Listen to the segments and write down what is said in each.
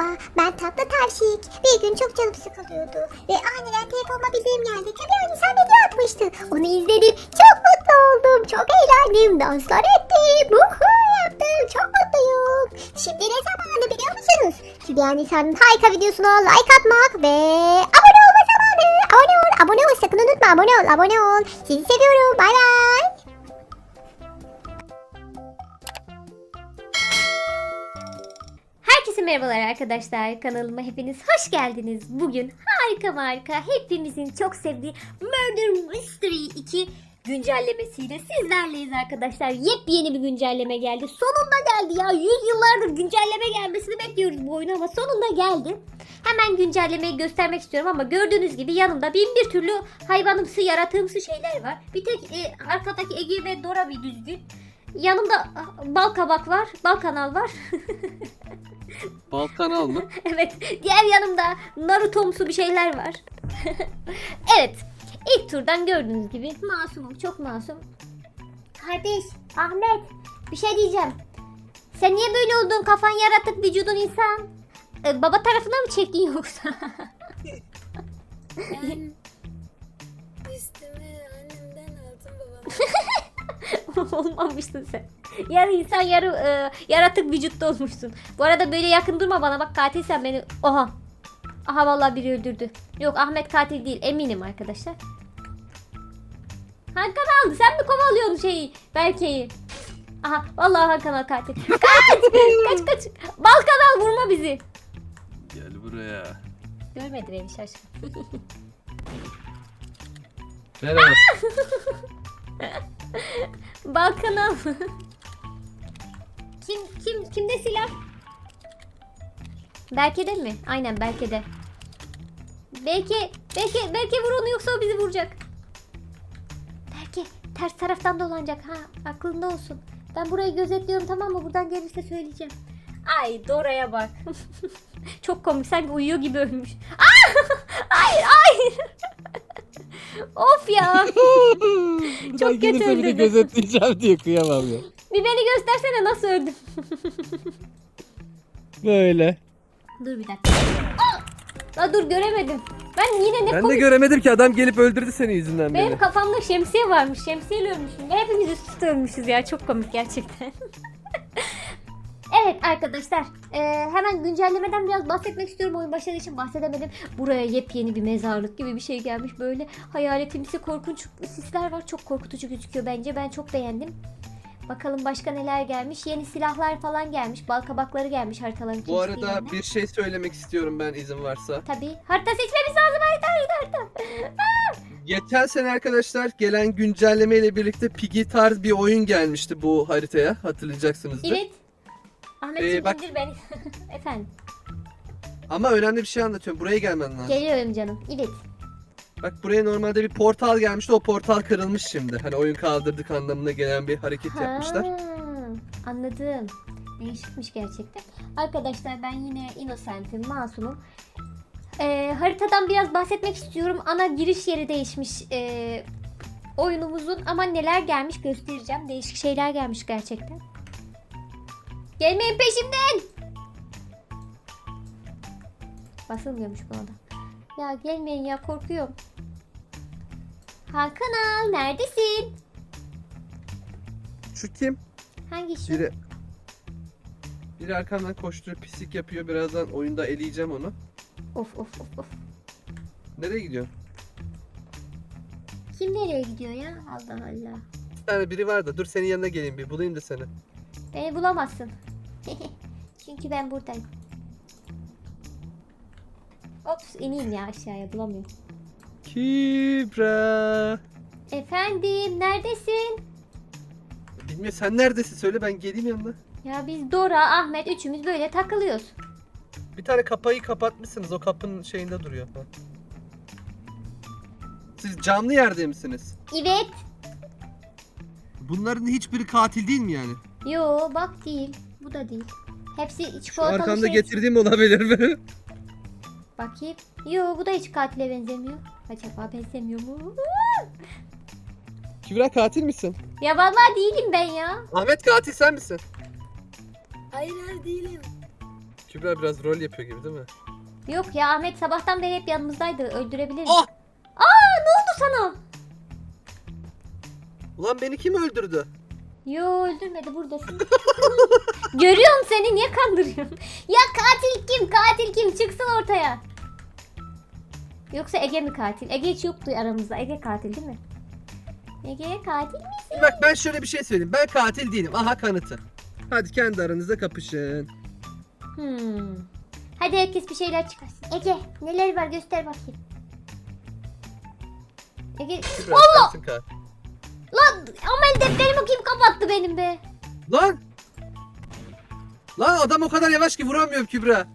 Merhaba, ben Tatlı Tavşik. Bir gün çok canım sıkılıyordu. Ve aniden telefonuma bildiğim geldi. Tabii hani sen video atmıştın. Onu izledim. Çok mutlu oldum. Çok eğlendim. Danslar ettim. Uhu yaptım. Çok mutluyum. Şimdi ne zamanı biliyor musunuz? Şimdi yani sen harika videosuna like atmak ve abone olma zamanı. Abone ol. Abone ol. Sakın unutma. Abone ol. Abone ol. Sizi seviyorum. Bay bay. Herkese merhabalar arkadaşlar. Kanalıma hepiniz hoş geldiniz. Bugün harika harika hepimizin çok sevdiği Murder Mystery 2 güncellemesiyle sizlerleyiz arkadaşlar. Yepyeni bir güncelleme geldi. Sonunda geldi ya. 100 yıllardır güncelleme gelmesini bekliyoruz bu oyunu ama sonunda geldi. Hemen güncellemeyi göstermek istiyorum ama gördüğünüz gibi yanımda bin bir türlü hayvanımsı, yaratığımsı şeyler var. Bir tek e, arkadaki Ege ve Dora bir düzgün. Yanımda ah, bal kabak var, bal kanal var. Balkan al mı? Evet, diğer yanımda Naruto'msu bir şeyler var. evet, ilk turdan gördüğünüz gibi masumum, çok masum. Kardeş, Ahmet, bir şey diyeceğim. Sen niye böyle oldun? Kafan yaratık, vücudun insan. Ee, baba tarafına mı çektin yoksa? Ben üstümü annemden aldım babam. Olmamışsın sen. Yarı insan, yarı e, yaratık vücutta olmuşsun. Bu arada böyle yakın durma bana. Bak katil sen beni. Oha. Aha vallahi biri öldürdü. Yok Ahmet katil değil. Eminim arkadaşlar. Hakan aldı. Sen mi kovalıyorsun şeyi? Berke'yi. Aha vallahi Hakan al katil. Kaç! kaç kaç. Balkan al vurma bizi. Gel buraya. Görmedi beni şaşkın. Merhaba. Balkan al. kim kim kimde silah? Berke'de mi? Aynen Berke'de. Belki belki belki vur onu yoksa o bizi vuracak. Belki ters taraftan dolanacak ha aklında olsun. Ben burayı gözetliyorum tamam mı? Buradan gelirse söyleyeceğim. Ay Dora'ya bak. Çok komik sanki uyuyor gibi ölmüş. Ah! Hayır hayır. Of ya. Çok ben kötü gelirse bir de öldürdün. gözetleyeceğim diye kıyamam ya. Bir beni göstersene nasıl öldüm. Böyle. dur bir dakika. Aa! Aa, dur göremedim. Ben yine ne Ben de komik. göremedim ki adam gelip öldürdü seni yüzünden Benim beni. kafamda şemsiye varmış. Şemsiyeyle ölmüşüm. Hepimiz üst üste ölmüşüz ya. Çok komik gerçekten. evet arkadaşlar. eee, hemen güncellemeden biraz bahsetmek istiyorum. Oyun başladığı için bahsedemedim. Buraya yepyeni bir mezarlık gibi bir şey gelmiş. Böyle hayaletimsi korkunç sisler var. Çok korkutucu gözüküyor bence. Ben çok beğendim. Bakalım başka neler gelmiş. Yeni silahlar falan gelmiş. Bal kabakları gelmiş haritaların Bu arada keşfiyle. bir şey söylemek istiyorum ben izin varsa. Tabii. Harita seçmemiz lazım. Harita harita harita. Geçen sene arkadaşlar gelen güncelleme ile birlikte Piggy tarz bir oyun gelmişti bu haritaya hatırlayacaksınızdır. Evet. Ahmetciğim Ee, bak- indir beni. Efendim. Ama önemli bir şey anlatıyorum. Buraya gelmen lazım. Geliyorum canım. Evet. Bak buraya normalde bir portal gelmişti. O portal kırılmış şimdi. Hani oyun kaldırdık anlamına gelen bir hareket yapmışlar. Ha, anladım. Değişikmiş gerçekten. Arkadaşlar ben yine Innocent'im, masumum. Ee, haritadan biraz bahsetmek istiyorum. Ana giriş yeri değişmiş ee, oyunumuzun ama neler gelmiş göstereceğim. Değişik şeyler gelmiş gerçekten. Gelmeyin peşimden. Basılmıyormuş buna da. Ya gelmeyin ya korkuyorum. Hakan al neredesin? Şu kim? Hangi şu? Biri biri arkamdan koşturuyor, pislik yapıyor. Birazdan oyunda eleyeceğim onu. Of of of of. Nereye gidiyor? Kim nereye gidiyor ya? Allah Allah. Bir tane biri var da dur senin yanına geleyim bir bulayım da seni. Beni bulamazsın. Çünkü ben buradayım. Ops ineyim ya aşağıya bulamıyorum. Kibra. Efendim neredesin? Bilmiyorum sen neredesin söyle ben geleyim yanına. Ya biz Dora, Ahmet üçümüz böyle takılıyoruz. Bir tane kapıyı kapatmışsınız. O kapının şeyinde duruyor. Siz camlı yerde misiniz? Evet. Bunların hiçbiri katil değil mi yani? Yo bak değil. Bu da değil. Hepsi Şu çikolatalı arkamda şey. getirdiğim olabilir mi? Bakayım. Yo bu da hiç katile benzemiyor. Acaba benzemiyor mu? Kübra katil misin? Ya vallahi değilim ben ya. Ahmet katil sen misin? Hayır hayır değilim. Kübra biraz rol yapıyor gibi değil mi? Yok ya Ahmet sabahtan beri hep yanımızdaydı. Öldürebiliriz. Ah! Aa ne oldu sana? Ulan beni kim öldürdü? Yo öldürmedi buradasın. Görüyorum seni niye kandırıyorsun? Ya katil kim? Katil kim? Çıksın ortaya. Yoksa Ege mi katil? Ege hiç yoktu aramızda. Ege katil değil mi? Ege katil mi? Bak ben şöyle bir şey söyleyeyim. Ben katil değilim. Aha kanıtı. Hadi kendi aranızda kapışın. Hmm. Hadi herkes bir şeyler çıkarsın. Ege neler var göster bakayım. Ege Allah! Lan amel defterimi kim kapattı benim be? Lan! Lan adam o kadar yavaş ki vuramıyorum Kübra.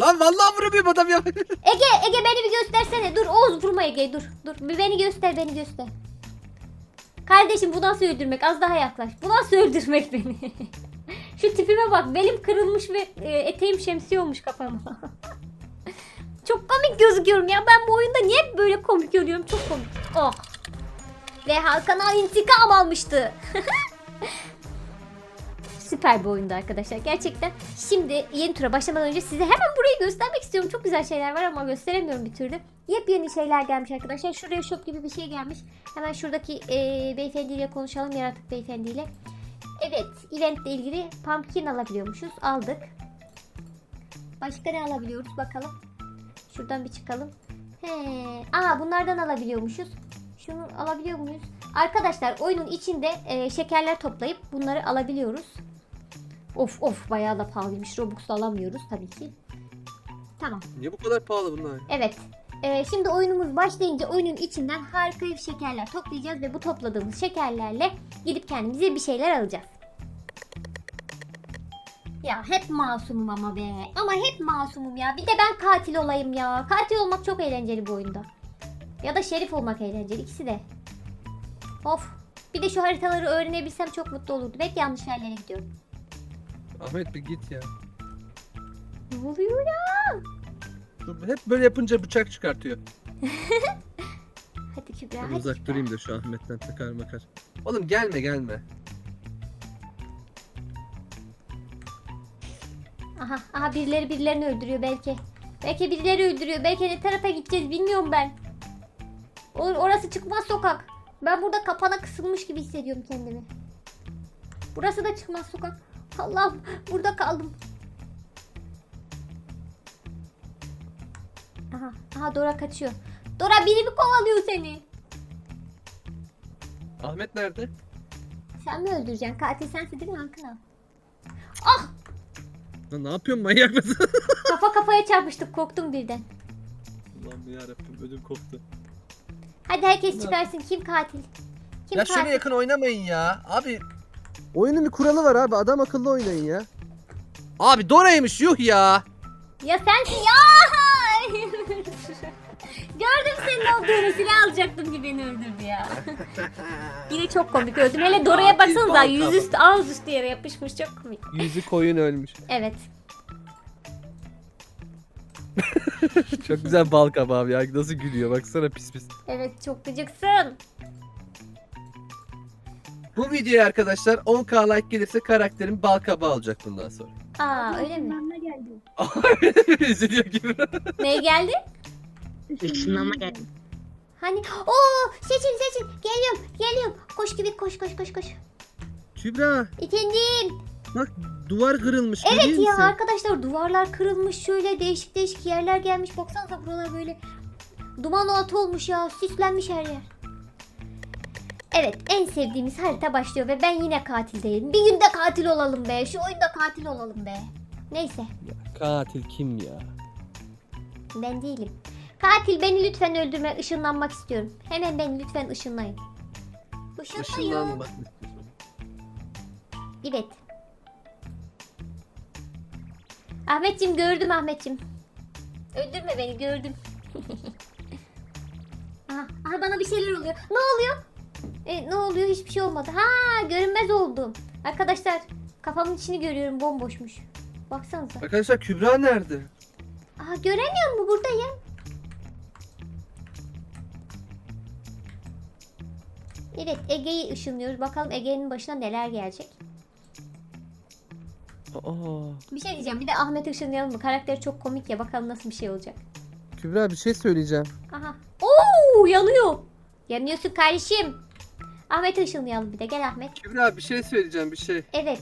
Lan vallahi vuramıyorum adam yavaş. Ege Ege beni bir göstersene. Dur Oğuz vurma Ege dur. Dur bir beni göster beni göster. Kardeşim bu nasıl öldürmek? Az daha yaklaş. Bu nasıl öldürmek beni? Şu tipime bak. Belim kırılmış ve e, eteğim şemsiye olmuş kafama. Çok komik gözüküyorum ya. Ben bu oyunda niye böyle komik oluyorum? Çok komik. Oh. Ve Hakan'a intikam almıştı. Süper bir oyundu arkadaşlar. Gerçekten. Şimdi yeni tura başlamadan önce size hemen burayı göstermek istiyorum. Çok güzel şeyler var ama gösteremiyorum bir türlü. Yepyeni şeyler gelmiş arkadaşlar. Şuraya shop gibi bir şey gelmiş. Hemen şuradaki e, beyefendiyle konuşalım. Yaratık beyefendiyle. Evet. Eventle ilgili pumpkin alabiliyormuşuz. Aldık. Başka ne alabiliyoruz bakalım. Şuradan bir çıkalım. He. Aa bunlardan alabiliyormuşuz. Şunu alabiliyor muyuz? Arkadaşlar oyunun içinde e, şekerler toplayıp bunları alabiliyoruz. Of of bayağı da pahalıymış. Robux'la alamıyoruz tabii ki. Tamam. Niye bu kadar pahalı bunlar? Evet. Ee, şimdi oyunumuz başlayınca oyunun içinden harika bir şekerler toplayacağız ve bu topladığımız şekerlerle gidip kendimize bir şeyler alacağız. Ya hep masumum ama be. Ama hep masumum ya. Bir de ben katil olayım ya. Katil olmak çok eğlenceli bu oyunda. Ya da şerif olmak eğlenceli. ikisi de. Of. Bir de şu haritaları öğrenebilsem çok mutlu olurdu. Belki yanlış yerlere gidiyorum. Ahmet bir git ya. Ne oluyor ya? Hep böyle yapınca bıçak çıkartıyor. Hadi Kübra Ben hadi uzak Kübra. durayım da şu Ahmet'ten takar makar. Oğlum gelme gelme. Aha, aha birileri birilerini öldürüyor belki. Belki birileri öldürüyor. Belki ne tarafa gideceğiz bilmiyorum ben. Orası çıkmaz sokak. Ben burada kapana kısılmış gibi hissediyorum kendimi. Burası da çıkmaz sokak. Allah'ım burada kaldım. Aha, aha Dora kaçıyor. Dora biri mi kovalıyor seni? Ahmet nerede? Sen mi öldüreceksin? Katil sensin değil mi Hakan? Ah! Lan ne yapıyorsun manyak mısın? Kafa kafaya çarpıştık korktum birden. Allah'ım yarabbim ödüm koptu. Hadi herkes çıkarsın. Kim katil? Kim ya katil? şöyle yakın oynamayın ya. Abi oyunun bir kuralı var abi. Adam akıllı oynayın ya. Abi Dora'ymış yuh ya. Ya sensin ya. Gördüm senin olduğunu silah alacaktım ki beni öldürdü ya. Yine çok komik öldüm. Hele Dora'ya Katil baksanıza balta. yüzüstü ağız üstü yere yapışmış çok komik. Yüzü koyun ölmüş. Evet. Çok güzel bal kabağı ya. Nasıl gülüyor baksana pis pis. Evet çok gıcıksın. Bu videoya arkadaşlar 10k like gelirse karakterim bal kabağı alacak bundan sonra. Aa öyle mi? Üzülüyor gibi. Ne geldi? Işınlanma geldi. Hani Oo seçin seçin. Geliyorum geliyorum. Koş gibi koş koş koş koş. Kübra Efendim. Bak duvar kırılmış. Evet ya musun? arkadaşlar duvarlar kırılmış şöyle değişik değişik yerler gelmiş. Baksanıza buralar böyle duman altı olmuş ya süslenmiş her yer. Evet en sevdiğimiz harita başlıyor ve ben yine katil değilim. Bir günde katil olalım be. Şu oyunda katil olalım be. Neyse Katil kim ya? ben değilim. Katil beni lütfen öldürme ışınlanmak istiyorum. Hemen beni lütfen ışınlayın. Işınlayın. Işınlanma. Evet. Ahmetciğim gördüm Ahmetciğim. Öldürme beni gördüm. aha, aha bana bir şeyler oluyor. Ne oluyor? E, ne oluyor? Hiçbir şey olmadı. Ha görünmez oldum. Arkadaşlar kafamın içini görüyorum bomboşmuş. Baksanıza. Arkadaşlar Kübra nerede? Aha göremiyor mu buradayım? Evet Ege'yi ışınlıyoruz. Bakalım Ege'nin başına neler gelecek. Aa, Bir şey diyeceğim. Bir de Ahmet ışınlayalım mı? Karakteri çok komik ya. Bakalım nasıl bir şey olacak. Kübra bir şey söyleyeceğim. Aha. Oo yanıyor. Yanıyorsun kardeşim. Ahmet'i ışınlayalım bir de. Gel Ahmet. Kübra bir şey söyleyeceğim bir şey. Evet.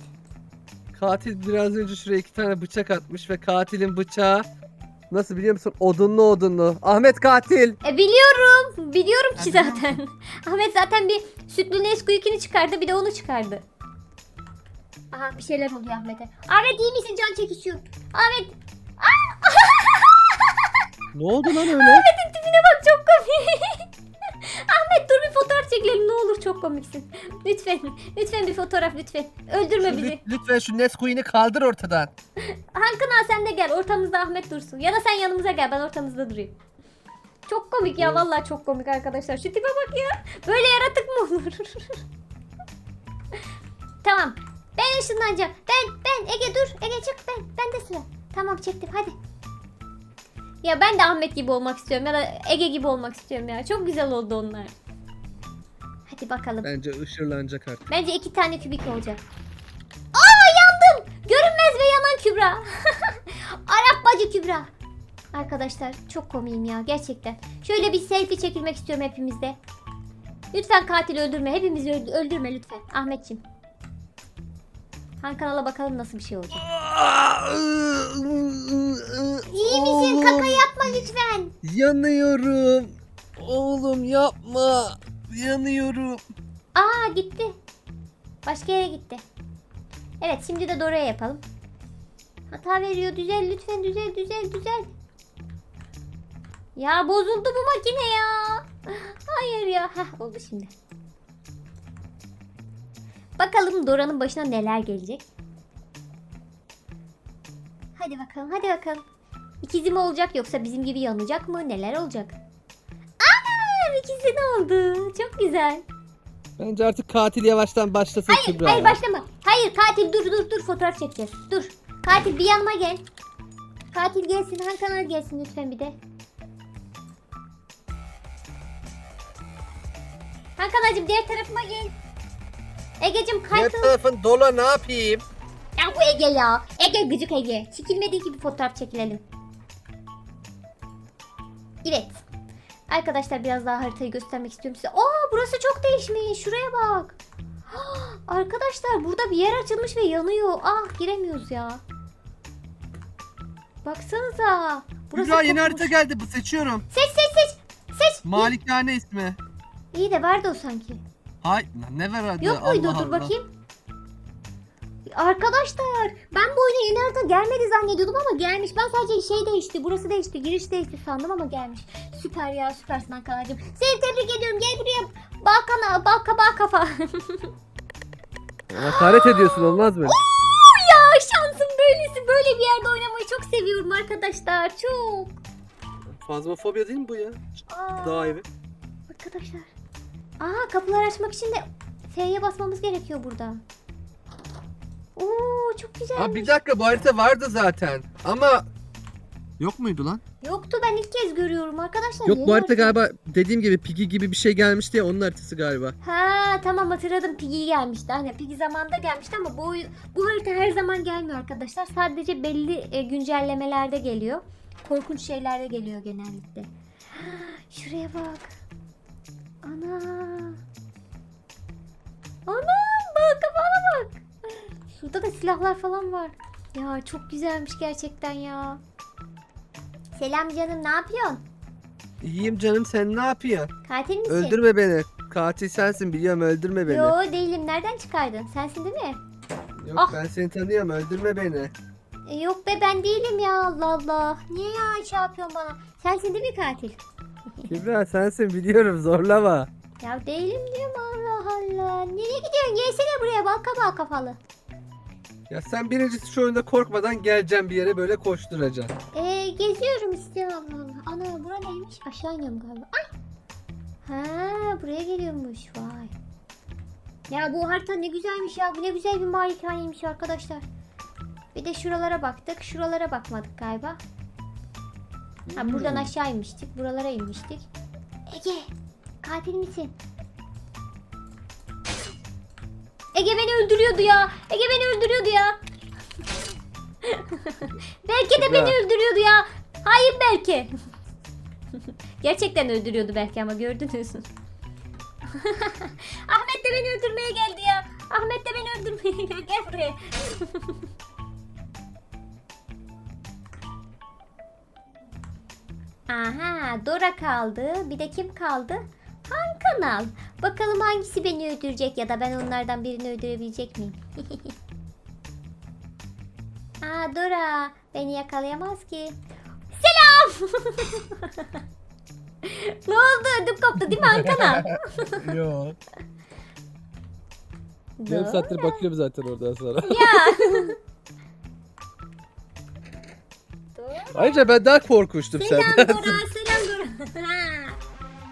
Katil biraz önce şuraya iki tane bıçak atmış ve katilin bıçağı nasıl biliyor musun? Odunlu odunlu. Ahmet katil. E biliyorum. Biliyorum ki zaten. Ahmet zaten bir sütlü Nesquik'ini çıkardı. Bir de onu çıkardı. Aha bir şeyler oluyor Ahmet'e. Ahmet iyi misin? Can çekişiyor. Ahmet. Ne oldu lan öyle? Ahmet'in tipine bak çok komik. Ahmet dur bir fotoğraf çekelim ne olur çok komiksin. Lütfen. Lütfen bir fotoğraf lütfen. Öldürme bizi. Lütfen şu Nesquik'ini kaldır ortadan. Hankın al sen de gel. Ortamızda Ahmet dursun. Ya da sen yanımıza gel. Ben ortamızda durayım. Çok komik ya. Vallahi çok komik arkadaşlar. Şu tipe bak ya. Böyle yaratık mı olur? tamam. Ben ışınlanacağım. Ben, ben. Ege dur. Ege çık. Ben. Ben de sıra. Tamam çektim. Hadi. Ya ben de Ahmet gibi olmak istiyorum. Ya da Ege gibi olmak istiyorum ya. Çok güzel oldu onlar. Hadi bakalım. Bence ışırlanacak artık. Bence iki tane kübik olacak. Aa yandım. Görünmez ve yanan Kübra. Arap bacı Kübra. Arkadaşlar çok komiyim ya gerçekten. Şöyle bir selfie çekilmek istiyorum hepimizde. Lütfen katil öldürme. Hepimizi öld- öldürme lütfen. Ahmetciğim. Han kanala bakalım nasıl bir şey olacak. İyi misin? Kaka yapma lütfen. Yanıyorum. Oğlum yapma. Yanıyorum. Aa gitti. Başka yere gitti. Evet şimdi de Dora'ya yapalım. Hata veriyor. Düzel lütfen düzel düzel düzel. Ya bozuldu bu makine ya. Hayır ya. Heh, oldu şimdi. Bakalım Dora'nın başına neler gelecek. Hadi bakalım hadi bakalım. İkizi mi olacak yoksa bizim gibi yanacak mı? Neler olacak? Anam ikisi de oldu. Çok güzel. Bence artık katil yavaştan başlasın Hayır, Kübra. hayır başlama. Hayır katil dur dur dur fotoğraf çekeceğiz. Dur. Katil bir yanıma gel. Katil gelsin, Han kanal gelsin lütfen bir de. Han kanalcığım diğer tarafıma gel. Egeciğim Ne tarafın dola ne yapayım? Ya bu Ege ya. Ege gıcık Ege. Çekilmediği gibi fotoğraf çekilelim. Evet. Arkadaşlar biraz daha haritayı göstermek istiyorum size. Aa burası çok değişmiş. Şuraya bak. Arkadaşlar burada bir yer açılmış ve yanıyor. Ah giremiyoruz ya. Baksanıza. Burası Kübra yeni kokmuş. harita geldi bu seçiyorum. Seç seç seç. Seç. Malikane ismi. İyi de vardı o sanki. Hay ne ver hadi Yok muydu? Allah Dur Allah. bakayım. Arkadaşlar ben bu oyuna yeni harita gelmedi zannediyordum ama gelmiş. Ben sadece şey değişti. Burası değişti. Giriş değişti sandım ama gelmiş. Süper ya süpersin Ankara'cığım. Seni tebrik ediyorum. Gel buraya. Balkana, bal kabağı kafa. Hakaret ediyorsun olmaz mı? ya şansım böylesi. Böyle bir yerde oynamayı çok seviyorum arkadaşlar. Çok. Fazmafobya değil mi bu ya? Aa, Dağ evi. Arkadaşlar. Aa kapıları açmak için de F'ye basmamız gerekiyor burada. Oo çok güzel. Ha bir dakika bu harita vardı zaten. Ama Yok muydu lan? Yoktu ben ilk kez görüyorum arkadaşlar. Yok bu harita galiba dediğim gibi Piggy gibi bir şey gelmişti ya onun haritası galiba. Ha tamam hatırladım Piggy gelmişti. Hani Piggy zamanında gelmişti ama bu bu harita her zaman gelmiyor arkadaşlar. Sadece belli e, güncellemelerde geliyor. Korkunç şeylerde geliyor genellikle. Şuraya bak. Ana. Ana bak kafana bak. Şurada da silahlar falan var. Ya çok güzelmiş gerçekten ya. Selam canım ne yapıyorsun? İyiyim canım sen ne yapıyorsun? Katil misin? Öldürme beni. Katil sensin biliyorum öldürme beni. Yo değilim. Nereden çıkardın? Sensin değil mi? Yok Ah. ben seni tanıyorum öldürme beni. E, yok be ben değilim ya Allah Allah. Niye ya şey yapıyorsun bana? Sensin değil mi katil? Kübra sensin biliyorum zorlama. Ya değilim diyorum Allah Allah. Nereye gidiyorsun? Gelsene buraya bal kabağı kafalı. Ya sen birincisi şu oyunda korkmadan geleceğim bir yere böyle koşturacaksın. Ee, geziyorum işte Allah Allah. Ana bura neymiş? Aşağı iniyorum galiba. Ay. Ha buraya geliyormuş vay. Ya bu harita ne güzelmiş ya. Bu ne güzel bir malikaneymiş arkadaşlar. Bir de şuralara baktık. Şuralara bakmadık galiba. Ha buradan aşağı inmiştik. Buralara inmiştik. Ege katil misin? Ege beni öldürüyordu ya. Ege beni öldürüyordu ya. Belki de beni öldürüyordu ya. Hayır belki. Gerçekten öldürüyordu belki ama gördünüz. Ahmet de beni öldürmeye geldi ya. Ahmet de beni öldürmeye geldi. Gel buraya. Aha Dora kaldı. Bir de kim kaldı? Han kanal. Bakalım hangisi beni öldürecek ya da ben onlardan birini öldürebilecek miyim? Aa Dora beni yakalayamaz ki. Selam. ne oldu? Ödüm koptu değil mi Han kanal? Yok. Yarım saattir bakıyorum zaten oradan sonra. Ya. Ayrıca ben daha korkmuştum Selam senden. Dora, selam Dora.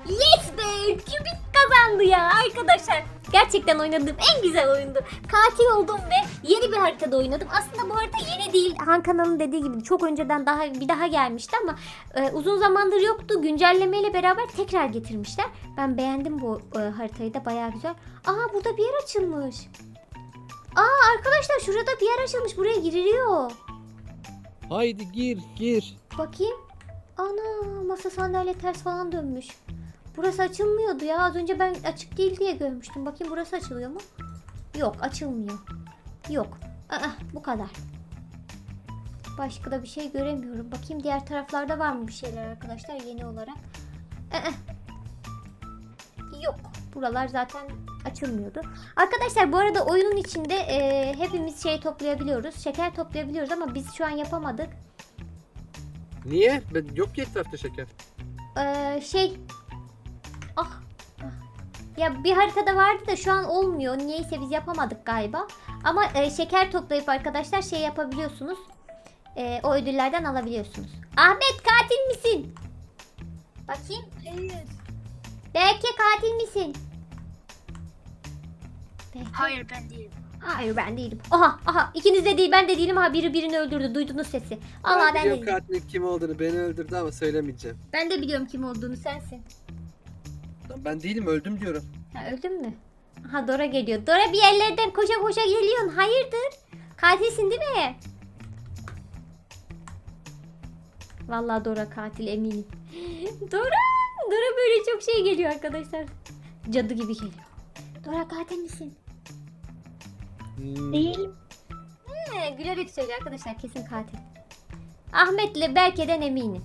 yes be, Cubit kazandı ya arkadaşlar. Gerçekten oynadığım en güzel oyundu. Katil oldum ve yeni bir haritada oynadım. Aslında bu harita yeni değil. Han kanalın dediği gibi çok önceden daha bir daha gelmişti ama e, uzun zamandır yoktu. Güncellemeyle beraber tekrar getirmişler. Ben beğendim bu e, haritayı da bayağı güzel. Aa burada bir yer açılmış. Aa arkadaşlar şurada bir yer açılmış. Buraya giriliyor. Haydi gir gir. Bakayım. Ana masa sandalye ters falan dönmüş. Burası açılmıyordu ya. Az önce ben açık değil diye görmüştüm. Bakayım burası açılıyor mu? Yok açılmıyor. Yok. Aa, bu kadar. Başka da bir şey göremiyorum. Bakayım diğer taraflarda var mı bir şeyler arkadaşlar yeni olarak. Aa, yok. Buralar zaten açılmıyordu. Arkadaşlar bu arada oyunun içinde e, hepimiz şey toplayabiliyoruz. Şeker toplayabiliyoruz ama biz şu an yapamadık. Niye? Ben yok ki etrafta şeker. Ee, şey ah ya bir haritada vardı da şu an olmuyor. Niyeyse biz yapamadık galiba. Ama e, şeker toplayıp arkadaşlar şey yapabiliyorsunuz. E, o ödüllerden alabiliyorsunuz. Ahmet katil misin? Bakayım. Hayır. Belki katil misin? Hayır ben değilim. Hayır ben değilim. Aha aha ikiniz de değil ben de değilim. Ha biri birini öldürdü. Duydunuz sesi. Allah ben, ben de biliyorum değilim. katilin kim olduğunu beni öldürdü ama söylemeyeceğim. Ben de biliyorum kim olduğunu sensin. Lan Ben değilim öldüm diyorum. Ha, öldün mü? Aha Dora geliyor. Dora bir yerlerden koşa koşa geliyorsun. Hayırdır? Katilsin değil mi? Vallahi Dora katil eminim. Dora! Dora böyle çok şey geliyor arkadaşlar. Cadı gibi geliyor. Dora katil misin? Hmm. Değilim. He, gülerek söylüyor arkadaşlar kesin katil. Ahmet'le Berke'den eminim.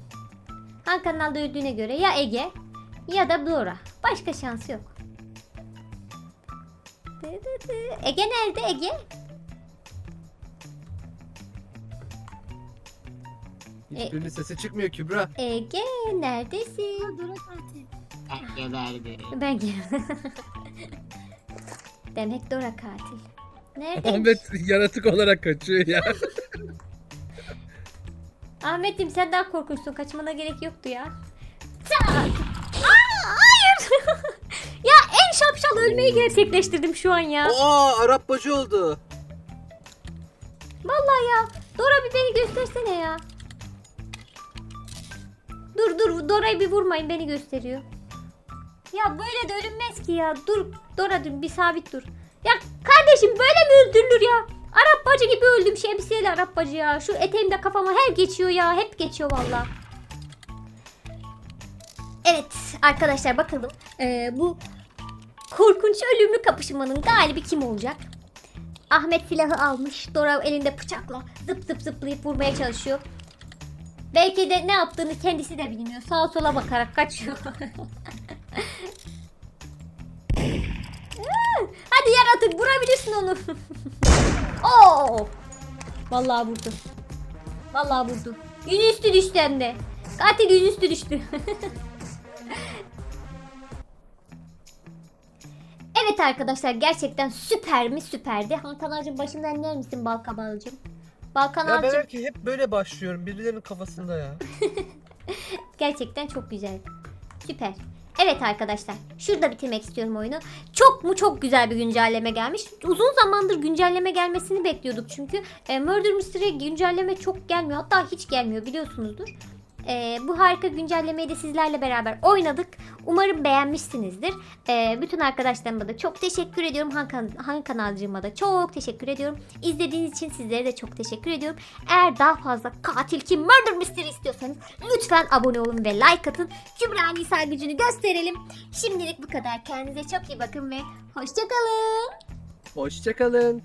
Han kanalda öldüğüne göre ya Ege ya da Dora. Başka şansı yok. Ege nerede Ege? Hiçbirinin sesi çıkmıyor Kübra. Ege neredesin? Dora katil. Ben geberdim. Ben gel- Demek Dora katil. Nerede? Ahmet yaratık olarak kaçıyor ya. Ahmet'im sen daha korkunçsun. Kaçmana gerek yoktu ya. Aa, hayır. ya en şapşal ölmeyi gerçekleştirdim şu an ya. Aa Arap bacı oldu. Vallahi ya. Dora bir beni göstersene ya. Dur dur Dora'yı bir vurmayın beni gösteriyor. Ya böyle de ölünmez ki ya. Dur Dora dur bir sabit dur. Ya kardeşim böyle mi öldürülür ya? Arap bacı gibi öldüm şemsiyeli Arap bacı ya. Şu eteğimde kafama her geçiyor ya. Hep geçiyor valla. Evet arkadaşlar bakalım. Ee, bu korkunç ölümlü kapışmanın galibi kim olacak? Ahmet silahı almış. Dora elinde bıçakla zıp zıp zıplayıp vurmaya çalışıyor. Belki de ne yaptığını kendisi de bilmiyor. Sağa sola bakarak kaçıyor. Hadi yaratık vurabilirsin onu. Oo! Vallahi vurdu. Vallahi vurdu. Yüzüstü düştü hem de. Katil yüzüstü düştü. evet arkadaşlar gerçekten süper mi süperdi. Hankanacığım başımdan iner misin Balkabalcığım? Balkan Ya ben abicim belki hep böyle başlıyorum. Birilerinin kafasında ya. gerçekten çok güzeldi. Süper. Evet arkadaşlar şurada bitirmek istiyorum oyunu. Çok mu çok güzel bir güncelleme gelmiş. Uzun zamandır güncelleme gelmesini bekliyorduk çünkü. E, Murder Mystery güncelleme çok gelmiyor. Hatta hiç gelmiyor biliyorsunuzdur. Ee, bu harika güncellemeyi de sizlerle beraber oynadık. Umarım beğenmişsinizdir. Ee, bütün arkadaşlarıma da çok teşekkür ediyorum. Han, kan- Han kanalcığıma da çok teşekkür ediyorum. İzlediğiniz için sizlere de çok teşekkür ediyorum. Eğer daha fazla katil kim murder mystery istiyorsanız lütfen abone olun ve like atın. Kübra Nisa gücünü gösterelim. Şimdilik bu kadar. Kendinize çok iyi bakın ve hoşçakalın. Hoşçakalın.